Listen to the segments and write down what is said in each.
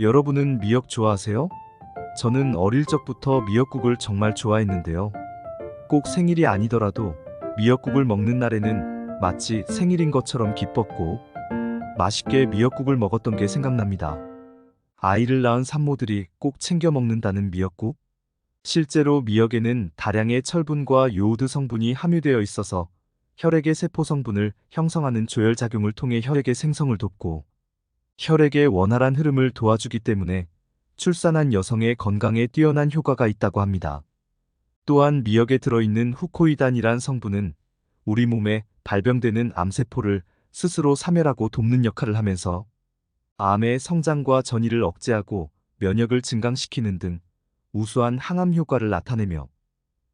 여러분은 미역 좋아하세요? 저는 어릴 적부터 미역국을 정말 좋아했는데요. 꼭 생일이 아니더라도 미역국을 먹는 날에는 마치 생일인 것처럼 기뻤고 맛있게 미역국을 먹었던 게 생각납니다. 아이를 낳은 산모들이 꼭 챙겨 먹는다는 미역국? 실제로 미역에는 다량의 철분과 요오드 성분이 함유되어 있어서 혈액의 세포 성분을 형성하는 조혈 작용을 통해 혈액의 생성을 돕고 혈액의 원활한 흐름을 도와주기 때문에 출산한 여성의 건강에 뛰어난 효과가 있다고 합니다. 또한 미역에 들어있는 후코이단이란 성분은 우리 몸에 발병되는 암세포를 스스로 사멸하고 돕는 역할을 하면서 암의 성장과 전이를 억제하고 면역을 증강시키는 등 우수한 항암 효과를 나타내며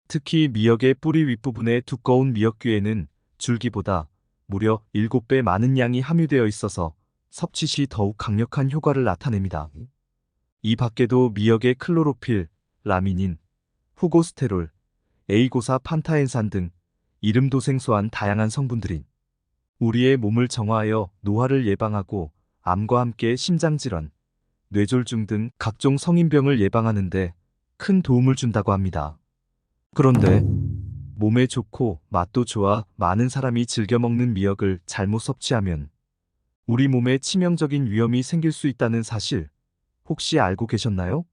특히 미역의 뿌리 윗부분의 두꺼운 미역귀에는 줄기보다 무려 7배 많은 양이 함유되어 있어서 섭취 시 더욱 강력한 효과를 나타냅니다. 이 밖에도 미역의 클로로필, 라미닌, 후고스테롤, 에이고사 판타엔산 등 이름도 생소한 다양한 성분들인 우리의 몸을 정화하여 노화를 예방하고 암과 함께 심장질환, 뇌졸중 등 각종 성인병을 예방하는데 큰 도움을 준다고 합니다. 그런데 몸에 좋고 맛도 좋아 많은 사람이 즐겨 먹는 미역을 잘못 섭취하면 우리 몸에 치명적인 위험이 생길 수 있다는 사실 혹시 알고 계셨나요?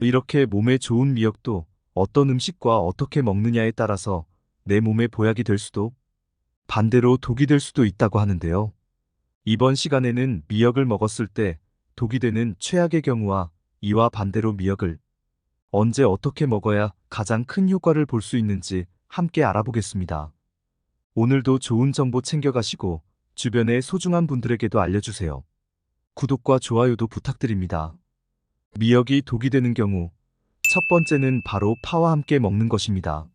이렇게 몸에 좋은 미역도 어떤 음식과 어떻게 먹느냐에 따라서 내 몸에 보약이 될 수도 반대로 독이 될 수도 있다고 하는데요. 이번 시간에는 미역을 먹었을 때 독이 되는 최악의 경우와 이와 반대로 미역을 언제 어떻게 먹어야 가장 큰 효과를 볼 수 있는지 함께 알아보겠습니다. 오늘도 좋은 정보 챙겨가시고 주변의 소중한 분들에게도 알려주세요. 구독과 좋아요도 부탁드립니다. 미역이 독이 되는 경우 첫 번째는 바로 파와 함께 먹는 것입니다.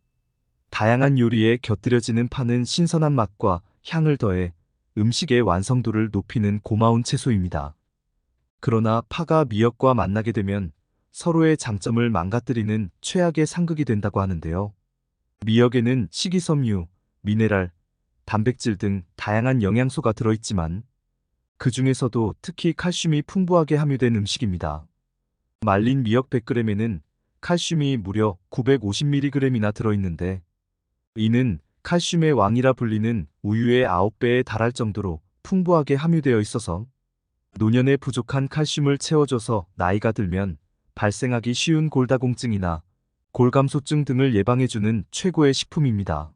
다양한 요리에 곁들여지는 파는 신선한 맛과 향을 더해 음식의 완성도를 높이는 고마운 채소입니다. 그러나 파가 미역과 만나게 되면 서로의 장점을 망가뜨리는 최악의 상극이 된다고 하는데요. 미역에는 식이섬유, 미네랄, 단백질 등 다양한 영양소가 들어있지만 그 중에서도 특히 칼슘이 풍부하게 함유된 음식입니다. 말린 미역 100g에는 칼슘이 무려 950mg이나 들어있는데 이는 칼슘의 왕이라 불리는 우유의 9배에 달할 정도로 풍부하게 함유되어 있어서 노년에 부족한 칼슘을 채워줘서 나이가 들면 발생하기 쉬운 골다공증이나 골감소증 등을 예방해주는 최고의 식품입니다.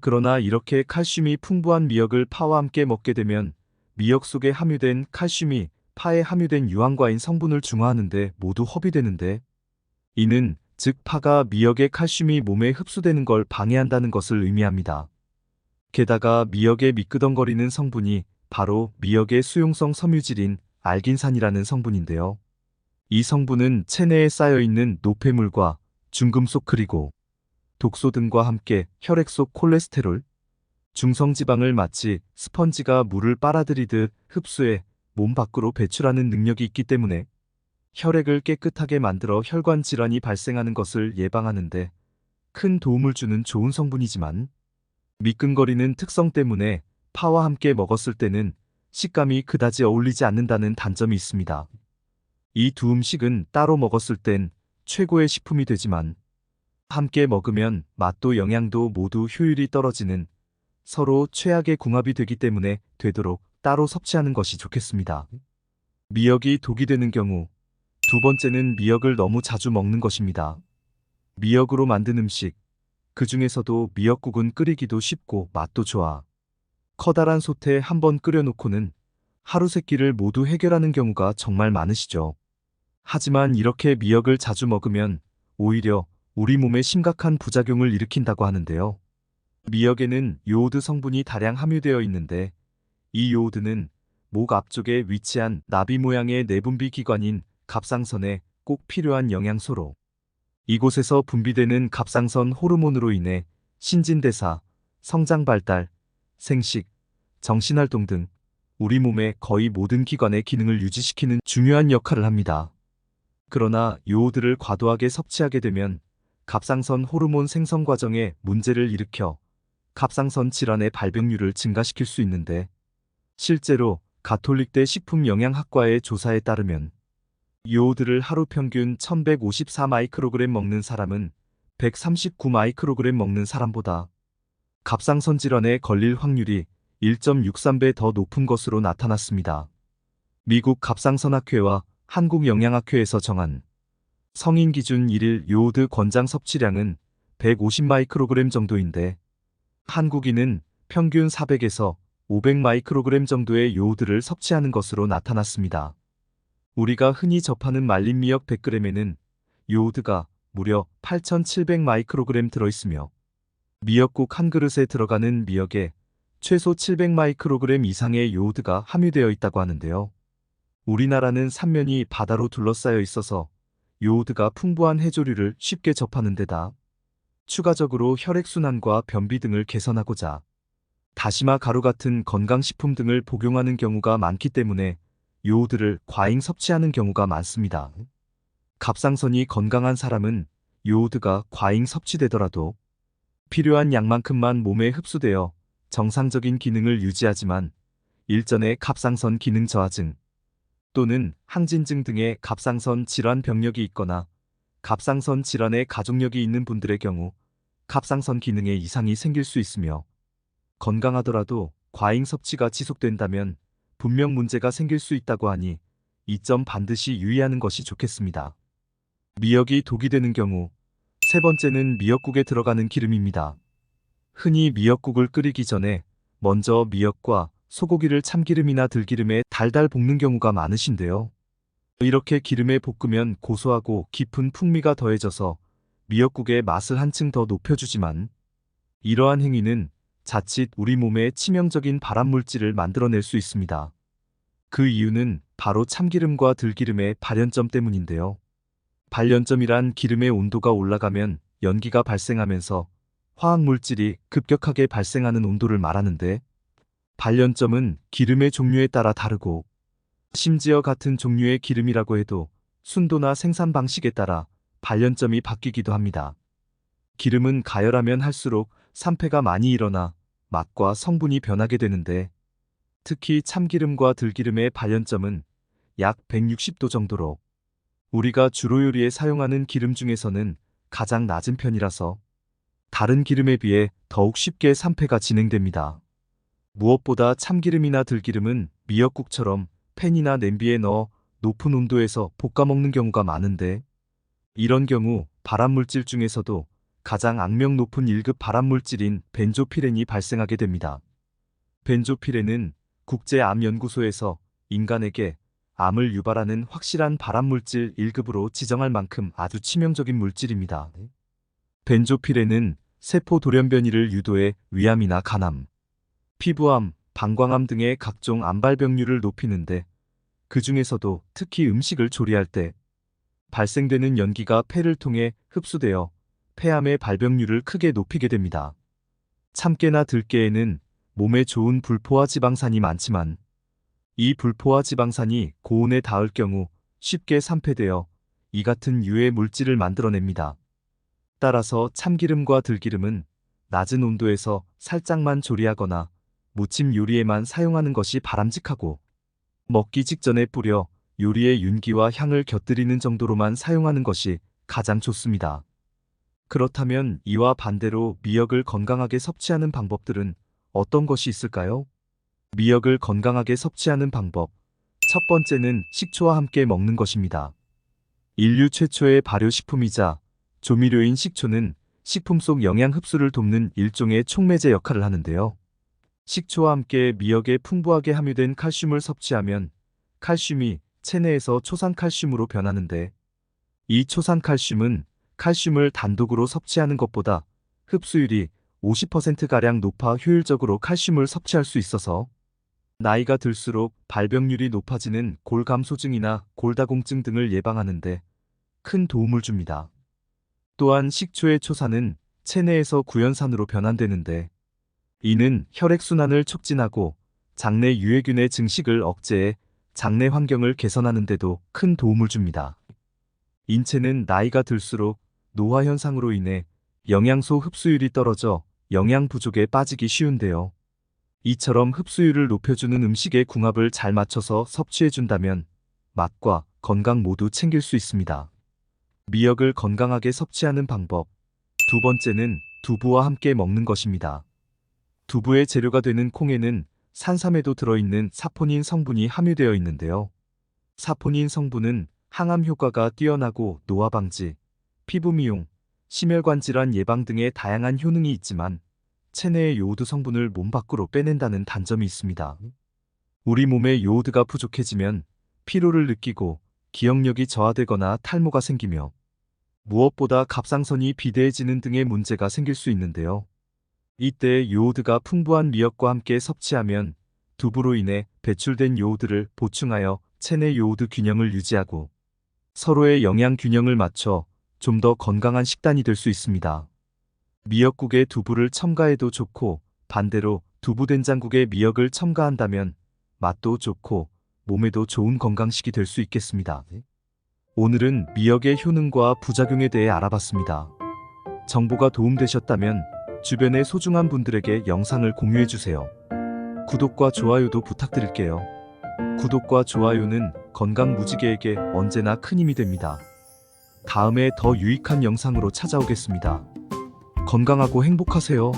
그러나 이렇게 칼슘이 풍부한 미역을 파와 함께 먹게 되면 미역 속에 함유된 칼슘이 파에 함유된 유황과인 성분을 중화하는데 모두 허비되는데 이는 즉 파가 미역의 칼슘이 몸에 흡수되는 걸 방해한다는 것을 의미합니다. 게다가 미역의 미끄덩거리는 성분이 바로 미역의 수용성 섬유질인 알긴산이라는 성분인데요. 이 성분은 체내에 쌓여있는 노폐물과 중금속 그리고 독소 등과 함께 혈액 속 콜레스테롤, 중성지방을 마치 스펀지가 물을 빨아들이듯 흡수해 몸 밖으로 배출하는 능력이 있기 때문에 혈액을 깨끗하게 만들어 혈관 질환이 발생하는 것을 예방하는데 큰 도움을 주는 좋은 성분이지만 미끈거리는 특성 때문에 파와 함께 먹었을 때는 식감이 그다지 어울리지 않는다는 단점이 있습니다. 이 두 음식은 따로 먹었을 땐 최고의 식품이 되지만 함께 먹으면 맛도 영양도 모두 효율이 떨어지는 서로 최악의 궁합이 되기 때문에 되도록 따로 섭취하는 것이 좋겠습니다. 미역이 독이 되는 경우 두 번째는 미역을 너무 자주 먹는 것입니다. 미역으로 만든 음식, 그 중에서도 미역국은 끓이기도 쉽고 맛도 좋아. 커다란 솥에 한번 끓여놓고는 하루 세 끼를 모두 해결하는 경우가 정말 많으시죠. 하지만 이렇게 미역을 자주 먹으면 오히려 우리 몸에 심각한 부작용을 일으킨다고 하는데요. 미역에는 요오드 성분이 다량 함유되어 있는데 이 요오드는 목 앞쪽에 위치한 나비 모양의 내분비 기관인 갑상선에 꼭 필요한 영양소로 이곳에서 분비되는 갑상선 호르몬으로 인해 신진대사, 성장 발달, 생식, 정신활동 등 우리 몸의 거의 모든 기관의 기능을 유지시키는 중요한 역할을 합니다. 그러나 요오드를 과도하게 섭취하게 되면 갑상선 호르몬 생성 과정에 문제를 일으켜 갑상선 질환의 발병률을 증가시킬 수 있는데 실제로 가톨릭대 식품영양학과의 조사에 따르면 요오드를 하루 평균 1154 마이크로그램 먹는 사람은 139 마이크로그램 먹는 사람보다 갑상선 질환에 걸릴 확률이 1.63배 더 높은 것으로 나타났습니다. 미국 갑상선학회와 한국영양학회에서 정한 성인 기준 1일 요오드 권장 섭취량은 150 마이크로그램 정도인데 한국인은 평균 400에서 500 마이크로그램 정도의 요오드를 섭취하는 것으로 나타났습니다. 우리가 흔히 접하는 말린 미역 100g에는 요오드가 무려 8,700 마이크로그램 들어있으며 미역국 한 그릇에 들어가는 미역에 최소 700 마이크로그램 이상의 요오드가 함유되어 있다고 하는데요. 우리나라는 삼면이 바다로 둘러싸여 있어서 요오드가 풍부한 해조류를 쉽게 접하는 데다 추가적으로 혈액순환과 변비 등을 개선하고자 다시마 가루 같은 건강식품 등을 복용하는 경우가 많기 때문에 요오드를 과잉 섭취하는 경우가 많습니다. 갑상선이 건강한 사람은 요오드가 과잉 섭취되더라도 필요한 양만큼만 몸에 흡수되어 정상적인 기능을 유지하지만 일전의 갑상선 기능 저하증 또는 항진증 등의 갑상선 질환 병력이 있거나 갑상선 질환의 가족력이 있는 분들의 경우 갑상선 기능에 이상이 생길 수 있으며 건강하더라도 과잉 섭취가 지속된다면 분명 문제가 생길 수 있다고 하니 이 점 반드시 유의하는 것이 좋겠습니다. 미역이 독이 되는 경우 세 번째는 미역국에 들어가는 기름입니다. 흔히 미역국을 끓이기 전에 먼저 미역과 소고기를 참기름이나 들기름에 달달 볶는 경우가 많으신데요. 이렇게 기름에 볶으면 고소하고 깊은 풍미가 더해져서 미역국의 맛을 한층 더 높여주지만 이러한 행위는 자칫 우리 몸에 치명적인 발암물질을 만들어낼 수 있습니다. 그 이유는 바로 참기름과 들기름의 발연점 때문인데요. 발연점이란 기름의 온도가 올라가면 연기가 발생하면서 화학물질이 급격하게 발생하는 온도를 말하는데 발연점은 기름의 종류에 따라 다르고 심지어 같은 종류의 기름이라고 해도 순도나 생산 방식에 따라 발연점이 바뀌기도 합니다. 기름은 가열하면 할수록 산패가 많이 일어나 맛과 성분이 변하게 되는데 특히 참기름과 들기름의 발연점은 약 160도 정도로 우리가 주로 요리에 사용하는 기름 중에서는 가장 낮은 편이라서 다른 기름에 비해 더욱 쉽게 산패가 진행됩니다. 무엇보다 참기름이나 들기름은 미역국처럼 팬이나 냄비에 넣어 높은 온도에서 볶아 먹는 경우가 많은데 이런 경우 발암물질 중에서도 가장 악명 높은 1급 발암물질인 벤조피렌이 발생하게 됩니다. 벤조피렌은 국제암연구소에서 인간에게 암을 유발하는 확실한 발암물질 1급으로 지정할 만큼 아주 치명적인 물질입니다. 벤조피렌은 세포 돌연변이를 유도해 위암이나 간암, 피부암, 방광암 등의 각종 암발병률을 높이는데 그 중에서도 특히 음식을 조리할 때 발생되는 연기가 폐를 통해 흡수되어 폐암의 발병률을 크게 높이게 됩니다. 참깨나 들깨에는 몸에 좋은 불포화 지방산이 많지만 이 불포화 지방산이 고온에 닿을 경우 쉽게 산패되어 이 같은 유해 물질을 만들어냅니다. 따라서 참기름과 들기름은 낮은 온도에서 살짝만 조리하거나 무침 요리에만 사용하는 것이 바람직하고 먹기 직전에 뿌려 요리의 윤기와 향을 곁들이는 정도로만 사용하는 것이 가장 좋습니다. 그렇다면 이와 반대로 미역을 건강하게 섭취하는 방법들은 어떤 것이 있을까요? 미역을 건강하게 섭취하는 방법. 첫 번째는 식초와 함께 먹는 것입니다. 인류 최초의 발효식품이자 조미료인 식초는 식품 속 영양 흡수를 돕는 일종의 촉매제 역할을 하는데요. 식초와 함께 미역에 풍부하게 함유된 칼슘을 섭취하면 칼슘이 체내에서 초산칼슘으로 변하는데 이 초산칼슘은 칼슘을 단독으로 섭취하는 것보다 흡수율이 50%가량 높아 효율적으로 칼슘을 섭취할 수 있어서 나이가 들수록 발병률이 높아지는 골감소증이나 골다공증 등을 예방하는데 큰 도움을 줍니다. 또한 식초의 초산은 체내에서 구연산으로 변환되는데 이는 혈액순환을 촉진하고 장내 유해균의 증식을 억제해 장내 환경을 개선하는 데도 큰 도움을 줍니다. 인체는 나이가 들수록 노화 현상으로 인해 영양소 흡수율이 떨어져 영양 부족에 빠지기 쉬운데요. 이처럼 흡수율을 높여주는 음식의 궁합을 잘 맞춰서 섭취해준다면 맛과 건강 모두 챙길 수 있습니다. 미역을 건강하게 섭취하는 방법. 두 번째는 두부와 함께 먹는 것입니다. 두부의 재료가 되는 콩에는 산삼에도 들어있는 사포닌 성분이 함유되어 있는데요. 사포닌 성분은 항암 효과가 뛰어나고 노화 방지, 피부 미용, 심혈관 질환 예방 등의 다양한 효능이 있지만 체내의 요오드 성분을 몸 밖으로 빼낸다는 단점이 있습니다. 우리 몸에 요오드가 부족해지면 피로를 느끼고 기억력이 저하되거나 탈모가 생기며 무엇보다 갑상선이 비대해지는 등의 문제가 생길 수 있는데요. 이때 요오드가 풍부한 미역과 함께 섭취하면 두부로 인해 배출된 요오드를 보충하여 체내 요오드 균형을 유지하고 서로의 영양 균형을 맞춰 좀 더 건강한 식단이 될 수 있습니다. 미역국에 두부를 첨가해도 좋고 반대로 두부 된장국에 미역을 첨가한다면 맛도 좋고 몸에도 좋은 건강식이 될 수 있겠습니다. 오늘은 미역의 효능과 부작용에 대해 알아봤습니다. 정보가 도움되셨다면 주변의 소중한 분들에게 영상을 공유해 주세요. 구독과 좋아요도 부탁드릴게요. 구독과 좋아요는 건강 무지개에게 언제나 큰 힘이 됩니다. 다음에 더 유익한 영상으로 찾아오겠습니다. 건강하고 행복하세요.